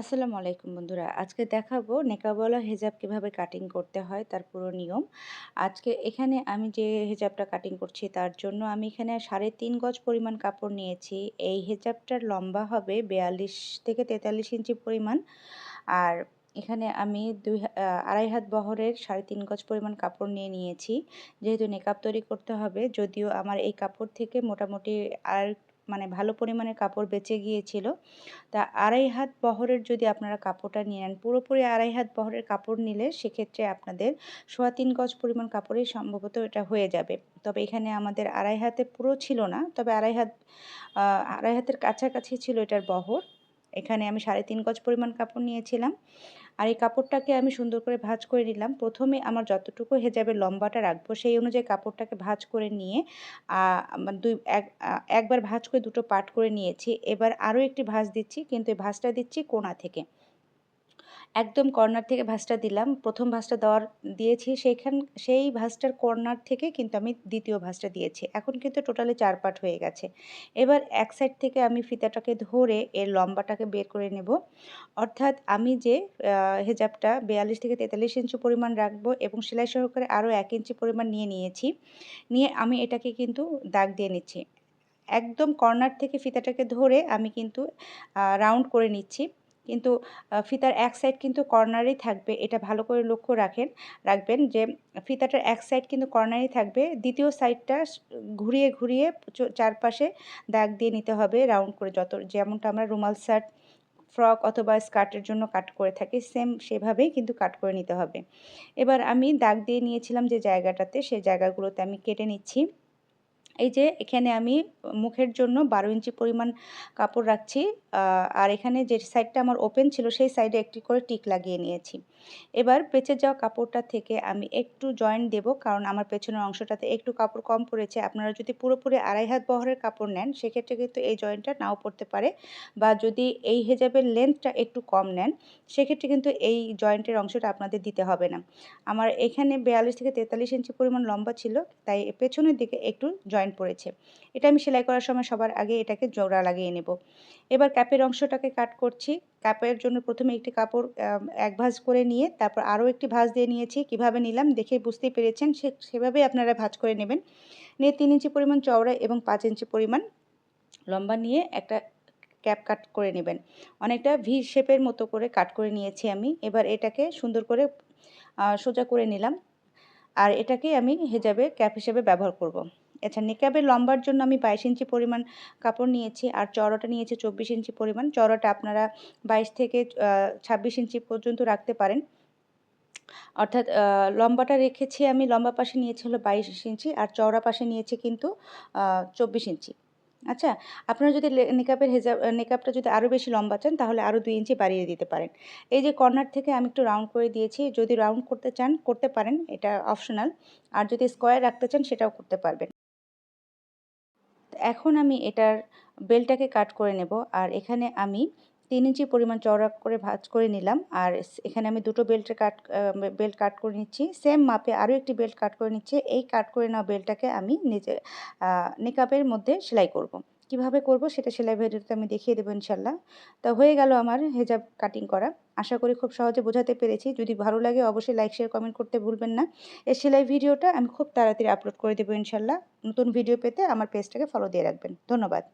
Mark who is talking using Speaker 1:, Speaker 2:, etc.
Speaker 1: আসসালামু আলাইকুম বন্ধুরা। আজকে দেখাবো নেকাবলা হেজাব কীভাবে কাটিং করতে হয়, তার পুরো নিয়ম। আজকে এখানে আমি যে হেজাবটা কাটিং করছি, তার জন্য আমি এখানে সাড়ে তিন গজ পরিমাণ কাপড় নিয়েছি। এই হেজাবটার লম্বা হবে বিয়াল্লিশ থেকে তেতাল্লিশ ইঞ্চি পরিমাণ। আর এখানে আমি দুই আড়াই হাত বহরের সাড়ে তিন গজ পরিমাণ কাপড় নিয়ে নিয়েছি। যেহেতু নেকাব তৈরি করতে হবে, যদিও আমার এই কাপড় থেকে মোটামুটি আর মানে ভালো পরিমাণে কাপড় বেঁচে গিয়েছিল। তা আড়াই হাত বহরের যদি আপনারা কাপড়টা নিয়ে নেন, পুরোপুরি আড়াই হাত বহরের কাপড় নিলে সেক্ষেত্রে আপনাদের সোয়া তিন গজ পরিমাণ কাপড়েই সম্ভবত এটা হয়ে যাবে। তবে এখানে আমাদের আড়াই হাতে পুরো ছিল না, তবে আড়াই হাত আড়াই হাতের কাছাকাছি ছিল এটার বহর। এখানে আমি সাড়ে তিন গজ পরিমাণ কাপড় নিয়েছিলাম। আর এই কাপড়টাকে আমি সুন্দর করে ভাঁজ করে নিলাম। প্রথমে আমার যতটুকু হেজাবে লম্বাটা রাখব, সেই অনুযায়ী কাপড়টাকে ভাঁজ করে নিয়ে দুই, এক একবার ভাঁজ করে দুটো পাট করে নিয়েছি। এবার আরও একটি ভাঁজ দিচ্ছি, কিন্তু এই ভাঁজটা দিচ্ছি কোনা থেকে। একদম কর্নার থেকে ভাঁজটা দিলাম। প্রথম ভাঁজটা দেওয়ার, দিয়েছি সেইখান, সেই ভাঁজটার কর্নার থেকে কিন্তু আমি দ্বিতীয় ভাঁজটা দিয়েছি। এখন কিন্তু টোটালি চার পাট হয়ে গেছে। এবার এক সাইড থেকে আমি ফিতাটাকে ধরে এর লম্বাটাকে বের করে নেব। অর্থাৎ আমি যে হেজাবটা বিয়াল্লিশ থেকে তেতাল্লিশ ইঞ্চি পরিমাণ রাখব এবং সেলাই সহকারে আরও এক ইঞ্চি পরিমাণ নিয়ে নিয়েছি। নিয়ে আমি এটাকে কিন্তু দাগ দিয়ে নিচ্ছি। একদম কর্নার থেকে ফিতাটাকে ধরে আমি কিন্তু রাউন্ড করে নিচ্ছি। কিন্তু ফিতার এক সাইড কিন্তু কর্নারেই থাকবে, এটা ভালো করে লক্ষ্য রাখেন, রাখবেন যে, ফিতাটার এক সাইড কিন্তু কর্নারেই থাকবে, দ্বিতীয় সাইডটা ঘুরিয়ে ঘুরিয়ে চারপাশে দাগ দিয়ে নিতে হবে রাউন্ড করে যত, যেমনটা আমরা রুমাল শার্ট ফ্রক অথবা স্কার্টের জন্য কাট করে থাকি সেম সেভাবেই কিন্তু কাট করে নিতে হবে। এবার আমি দাগ দিয়ে নিয়েছিলাম যে জায়গাটাতে, সেই জায়গাগুলোতে আমি কেটে নিচ্ছি। এই যে এখানে আমি মুখের জন্য বারো ইঞ্চি পরিমাণ কাপড় রাখছি আর এখানে যে সাইডটা আমার ওপেন ছিল সেই সাইডে একটি করে টিক লাগিয়ে নিয়েছি। এবার পেঁচে যাওয়া কাপড়টা থেকে আমি একটু জয়েন্ট দেব, কারণ আমার পেছনের অংশটাতে একটু কাপড় কম পড়েছে। আপনারা যদি পুরোপুরি আড়াই হাত বহরের কাপড় নেন, সেক্ষেত্রে কিন্তু এই জয়েন্টটা নাও পড়তে পারে। বা যদি এই হেজাবের লেন্থটা একটু কম নেন, সেক্ষেত্রে কিন্তু এই জয়েন্টের অংশটা আপনাদের দিতে হবে না। আমার এখানে বিয়াল্লিশ থেকে তেতাল্লিশ ইঞ্চি পরিমাণ লম্বা ছিল, তাই পেছনের দিকে একটু জয়েন্ট পড়েছে। এটা আমি সেলাই করার সময় সবার আগে এটাকে জোড়া লাগিয়ে নেব। এবার ক্যাপের অংশটাকে কাট করছি। ক্যাপের জন্য প্রথমে একটি কাপড় এক ভাঁজ করে নিয়ে তারপর আরও একটি ভাঁজ দিয়ে নিয়েছি। কীভাবে নিলাম দেখে বুঝতেই পেরেছেন, সে, সেভাবেই আপনারা ভাঁজ করে নেবেন। নিয়ে তিন ইঞ্চি পরিমাণ চওড়া এবং পাঁচ ইঞ্চি পরিমাণ লম্বা নিয়ে একটা ক্যাপ কাট করে নেবেন। অনেকটা ভি শেপের মতো করে কাট করে নিয়েছি আমি। এবার এটাকে সুন্দর করে সোজা করে নিলাম। আর এটাকে আমি হেজাবে ক্যাপ হিসেবে ব্যবহার করব। আচ্ছা নিকাবের লম্বার জন্য আমি বাইশ ইঞ্চি পরিমাণ কাপড় নিয়েছি আর চড়াটা নিয়েছি চব্বিশ ইঞ্চি পরিমাণ। চড়াটা আপনারা বাইশ থেকে ছাব্বিশ ইঞ্চি পর্যন্ত রাখতে পারেন। অর্থাৎ লম্বাটা রেখেছি আমি, লম্বা পাশে নিয়েছি হলো বাইশ ইঞ্চি আর চওড়া পাশে নিয়েছি কিন্তু চব্বিশ ইঞ্চি। আচ্ছা আপনারা যদি নিকাপের হেজাব নিকাপটা যদি আরও বেশি লম্বা চান তাহলে আরও দুই ইঞ্চি বাড়িয়ে দিতে পারেন। এই যে কর্নার থেকে আমি একটু রাউন্ড করে দিয়েছি, যদি রাউন্ড করতে চান, করতে পারেন, এটা অপশনাল আর যদি স্কোয়ার রাখতে চান, সেটাও করতে পারবেন। এখন আমি এটার বেলটাকে কাট করে নেব। আর এখানে আমি তিন ইঞ্চি পরিমাণ চওড়া করে ভাজ করে নিলাম। আর এখানে আমি দুটো বেল্টে কাট বেল্ট কাট করে নিচ্ছি। সেম মাপে আরও একটি বেল্ট কাট করে নিচ্ছি। এই কাট করে নেওয়া বেল্টটাকে আমি নিজে নেকাপের মধ্যে সেলাই করব। কীভাবে করব সেটা সেলাই ভিডিওতে আমি দেখিয়ে দেবো ইনশাল্লাহ তা হয়ে গেল আমার হেজাব কাটিং করা। আশা করি খুব সহজে বোঝাতে পেরেছি। যদি ভালো লাগে অবশ্যই লাইক শেয়ার কমেন্ট করতে ভুলবেন না। এই সেলাই ভিডিওটা আমি খুব তাড়াতাড়ি আপলোড করে দেবো ইনশাল্লাহ নতুন ভিডিও পেতে আমার পেজটাকে ফলো দিয়ে রাখবেন। ধন্যবাদ।